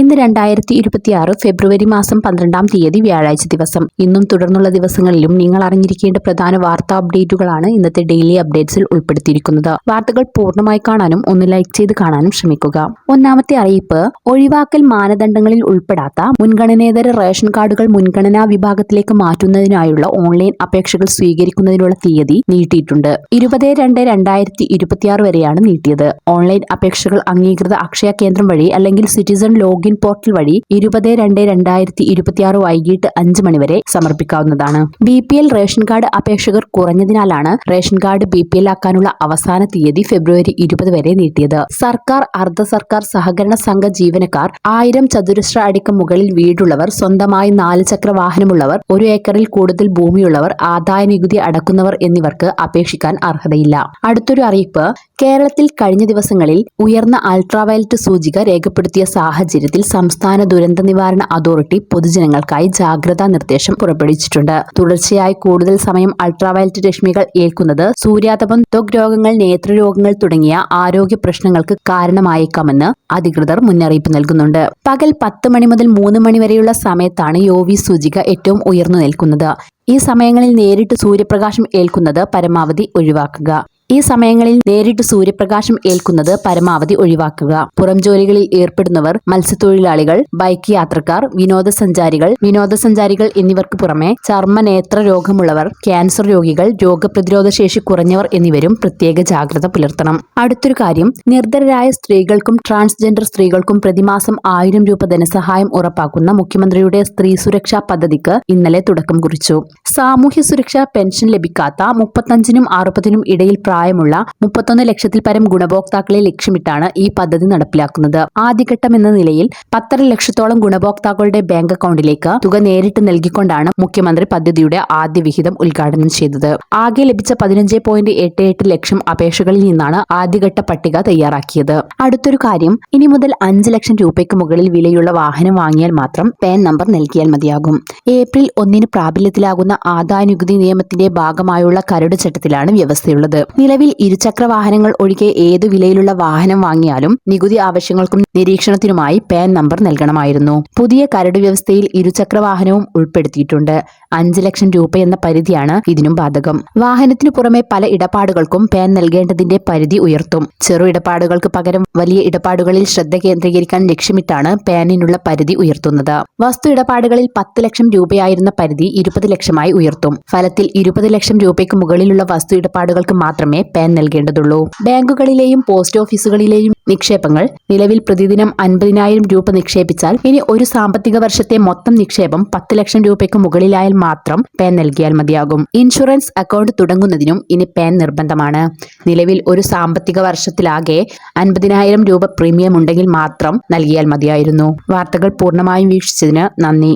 ഇന്ന് രണ്ടായിരത്തി ഇരുപത്തിയാറ് ഫെബ്രുവരി മാസം പന്ത്രണ്ടാം തീയതി വ്യാഴാഴ്ച ദിവസം. ഇന്നും തുടർന്നുള്ള ദിവസങ്ങളിലും നിങ്ങൾ അറിഞ്ഞിരിക്കേണ്ട പ്രധാന വാർത്താ അപ്ഡേറ്റുകളാണ് ഇന്നത്തെ ഡെയിലി അപ്ഡേറ്റ്സിൽ ഉൾപ്പെടുത്തിയിരിക്കുന്നത്. വാർത്തകൾ പൂർണമായി കാണാനും ഒന്ന് ലൈക്ക് ചെയ്ത് കാണാനും ശ്രമിക്കുക. ഒന്നാമത്തെ അറിയിപ്പ് ഒഴിവാക്കൽ മാനദണ്ഡങ്ങളിൽ ഉൾപ്പെടാത്ത മുൻഗണനേതര റേഷൻ കാർഡുകൾ മുൻഗണനാ വിഭാഗത്തിലേക്ക് മാറ്റുന്നതിനായുള്ള ഓൺലൈൻ അപേക്ഷകൾ സ്വീകരിക്കുന്നതിനുള്ള തീയതി നീട്ടിയിട്ടുണ്ട്. ഇരുപത് രണ്ട് രണ്ടായിരത്തി ഇരുപത്തിയാറ് വരെയാണ് നീട്ടിയത്. ഓൺലൈൻ അപേക്ഷകൾ അംഗീകൃത അക്ഷയ കേന്ദ്രം വഴി അല്ലെങ്കിൽ സിറ്റിസൺ ലോഗിൻ പോർട്ടൽ വഴി ഇരുപത് രണ്ട് രണ്ടായിരത്തി ഇരുപത്തിയാറ് വൈകിട്ട് അഞ്ച് മണിവരെ സമർപ്പിക്കാവുന്നതാണ്. B P L ration card അപേക്ഷകർ കുറഞ്ഞതിനാലാണ് ration card B P L ആക്കാനുള്ള അവസാന തീയതി ഫെബ്രുവരി ഇരുപത് വരെ നീട്ടിയത്. സർക്കാർ അർദ്ധ സർക്കാർ സഹകരണ സംഘ ജീവനക്കാർ ആയിരം ചതുരശ്ര അടിക്ക് മുകളിൽ വീടുള്ളവർ സ്വന്തമായി നാല് ചക്ര വാഹനമുള്ളവർ ഒരു ഏക്കറിൽ കൂടുതൽ ഭൂമിയുള്ളവർ ആദായ നികുതി അടക്കുന്നവർ എന്നിവർക്ക് അപേക്ഷിക്കാൻ അർഹതയില്ല. അടുത്തൊരു അറിയിപ്പ് കേരളത്തിൽ കഴിഞ്ഞ ദിവസങ്ങളിൽ ഉയർന്ന അൾട്രാവയലറ്റ് സൂചിക രേഖപ്പെടുത്തിയ സാഹചര്യത്തിൽ സംസ്ഥാന ദുരന്ത നിവാരണ അതോറിറ്റി പൊതുജനങ്ങൾക്കായി ജാഗ്രതാ നിർദ്ദേശം പുറപ്പെടുവിച്ചിട്ടുണ്ട്. തുടർച്ചയായി കൂടുതൽ സമയം അൾട്രാവയലറ്റ് രശ്മികൾ ഏൽക്കുന്നത് സൂര്യാതപം ത്വക് രോഗങ്ങൾ നേത്രരോഗങ്ങൾ തുടങ്ങിയ ആരോഗ്യ പ്രശ്നങ്ങൾക്ക് കാരണമായേക്കാമെന്ന് അധികൃതർ മുന്നറിയിപ്പ് നൽകുന്നുണ്ട്. പകൽ പത്ത് മണി മുതൽ മൂന്ന് മണി വരെയുള്ള സമയത്താണ് യോവി സൂചിക ഏറ്റവും ഉയർന്നു നിൽക്കുന്നത്. ഈ സമയങ്ങളിൽ നേരിട്ട് സൂര്യപ്രകാശം ഏൽക്കുന്നത് പരമാവധി ഒഴിവാക്കുക. ഈ സമയങ്ങളിൽ നേരിട്ട് സൂര്യപ്രകാശം ഏൽക്കുന്നത് പരമാവധി ഒഴിവാക്കുക. പുറം ജോലികളിൽ ഏർപ്പെടുന്നവർ മത്സ്യത്തൊഴിലാളികൾ ബൈക്ക് യാത്രക്കാർ വിനോദസഞ്ചാരികൾ വിനോദസഞ്ചാരികൾ എന്നിവർക്ക് പുറമെ ചർമ്മ നേത്ര രോഗമുള്ളവർ ക്യാൻസർ രോഗികൾ രോഗപ്രതിരോധ ശേഷി കുറഞ്ഞവർ എന്നിവരും പ്രത്യേക ജാഗ്രത പുലർത്തണം. അടുത്തൊരു കാര്യം നിർധരരായ സ്ത്രീകൾക്കും ട്രാൻസ്ജെൻഡർ സ്ത്രീകൾക്കും പ്രതിമാസം ആയിരം രൂപ ധനസഹായം ഉറപ്പാക്കുന്ന മുഖ്യമന്ത്രിയുടെ സ്ത്രീ സുരക്ഷാ പദ്ധതിക്ക് ഇന്നലെ തുടക്കം കുറിച്ചു. സാമൂഹ്യ സുരക്ഷാ പെൻഷൻ ലഭിക്കാത്ത മുപ്പത്തഞ്ചിനും അറുപതിനും ഇടയിൽ പ്രായമുള്ള മുപ്പത്തൊന്ന് ലക്ഷത്തിൽ പരം ഗുണഭോക്താക്കളെ ലക്ഷ്യമിട്ടാണ് ഈ പദ്ധതി നടപ്പിലാക്കുന്നത്. ആദ്യഘട്ടം എന്ന നിലയിൽ പത്തര ലക്ഷത്തോളം ഗുണഭോക്താക്കളുടെ ബാങ്ക് അക്കൗണ്ടിലേക്ക് തുക നേരിട്ട് നൽകിക്കൊണ്ടാണ് മുഖ്യമന്ത്രി പദ്ധതിയുടെ ആദ്യ വിഹിതം ഉദ്ഘാടനം ചെയ്തത്. ആകെ ലഭിച്ച പതിനഞ്ച് പോയിന്റ് എട്ട് എട്ട് ലക്ഷം അപേക്ഷകളിൽ നിന്നാണ് ആദ്യഘട്ട പട്ടിക തയ്യാറാക്കിയത്. അടുത്തൊരു കാര്യം ഇനി മുതൽ അഞ്ച് ലക്ഷം രൂപയ്ക്ക് മുകളിൽ വിലയുള്ള വാഹനം വാങ്ങിയാൽ മാത്രം പാൻ നമ്പർ നൽകിയാൽ മതിയാകും. ഏപ്രിൽ ഒന്നിന് പ്രാബല്യത്തിലാകുന്ന ആദായ നികുതി നിയമത്തിന്റെ ഭാഗമായുള്ള കരട് ചട്ടത്തിലാണ് വ്യവസ്ഥയുള്ളത്. നിലവിൽ ഇരുചക്ര വാഹനങ്ങൾ ഒഴികെ ഏതു വിലയിലുള്ള വാഹനം വാങ്ങിയാലും നികുതി ആവശ്യങ്ങൾക്കും നിരീക്ഷണത്തിനുമായി പാൻ നമ്പർ നൽകണമായിരുന്നു. പുതിയ കരട് വ്യവസ്ഥയിൽ ഇരുചക്ര വാഹനവും ഉൾപ്പെടുത്തിയിട്ടുണ്ട്. അഞ്ച് ലക്ഷം രൂപ എന്ന പരിധിയാണ് ഇതിനും ബാധകം. വാഹനത്തിനു പുറമെ പല ഇടപാടുകൾക്കും പാൻ നൽകേണ്ടതിന്റെ പരിധി ഉയർത്തും. ചെറു ഇടപാടുകൾക്ക് പകരം വലിയ ഇടപാടുകളിൽ ശ്രദ്ധ കേന്ദ്രീകരിക്കാൻ ലക്ഷ്യമിട്ടാണ് പാനിനുള്ള പരിധി ഉയർത്തുന്നത്. വസ്തു ഇടപാടുകളിൽ പത്ത് ലക്ഷം രൂപയായിരുന്ന പരിധി ഇരുപത് ലക്ഷമായി ഉയർത്തും. ഫലത്തിൽ ഇരുപത് ലക്ഷം രൂപയ്ക്ക് മുകളിലുള്ള വസ്തു ഇടപാടുകൾക്ക് മാത്രമേ പാൻ നൽകേണ്ടതുള്ളൂ. ബാങ്കുകളിലെയും പോസ്റ്റ് ഓഫീസുകളിലെയും നിക്ഷേപങ്ങൾ നിലവിൽ പ്രതിദിനം അൻപതിനായിരം രൂപ നിക്ഷേപിച്ചാൽ ഇനി ഒരു സാമ്പത്തിക വർഷത്തെ മൊത്തം നിക്ഷേപം പത്ത് ലക്ഷം രൂപയ്ക്ക് മുകളിലായാൽ മാത്രം പാൻ നൽകിയാൽ മതിയാകും. ഇൻഷുറൻസ് അക്കൗണ്ട് തുടങ്ങുന്നതിനും ഇനി പാൻ നിർബന്ധമാണ്. നിലവിൽ ഒരു സാമ്പത്തിക വർഷത്തിലാകെ അൻപതിനായിരം രൂപ പ്രീമിയം ഉണ്ടെങ്കിൽ മാത്രം നൽകിയാൽ മതിയായിരുന്നു. വാർത്തകൾ പൂർണമായും വീക്ഷിച്ചതിന് നന്ദി.